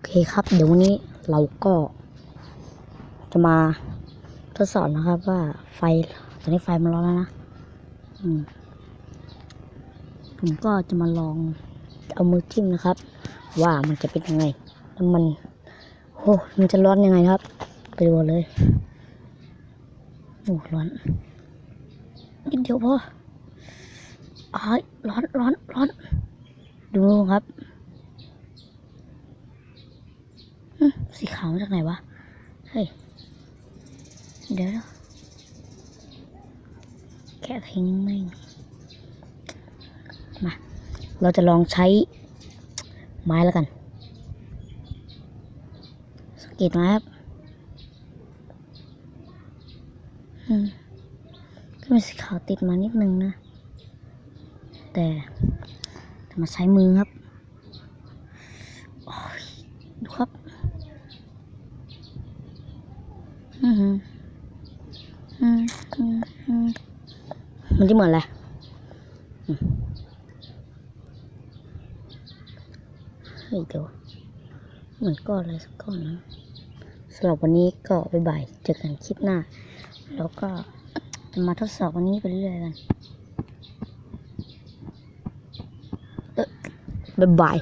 อเคครับ เดี๋ยววันนี้เราก็จะมาทดสอบนะครับว่าไฟตอนนี้ไฟมันร้อนแล้วนะผมก็จะมาลองเอามือจิ้มนะครับ ว่ามันจะเป็นยังไงแล้วมันโอ้มันจะร้อนยังไงครับ ไปดูเลยโอ้ร้อนนิดเดียวพออ้ายร้อนร้อนร้อนดูครับ อืม สีขาวมาจากไหนวะ เฮ้ย เดี๋ยวแค่ทิ้งไม่มา เราจะลองใช้ไม้แล้วกันสังเกตไหมครับอืมก็มีสีขาวติดมานิดนึงนะ แต่มาใช้มือครับโอ้ยดูครับ อื มฮึอืมอืมอืมมันจะเหมือนอะไรเฮ้ยเดี๋ยวเหมือนก้อนอะไรสักก้อนนะสำหรับวันนี้ก็บ๊ายบายเจอกันคลิปหน้า แล้วก็มาทดสอบวันนี้ไปเรื่อยกันเออบ๊ายบาย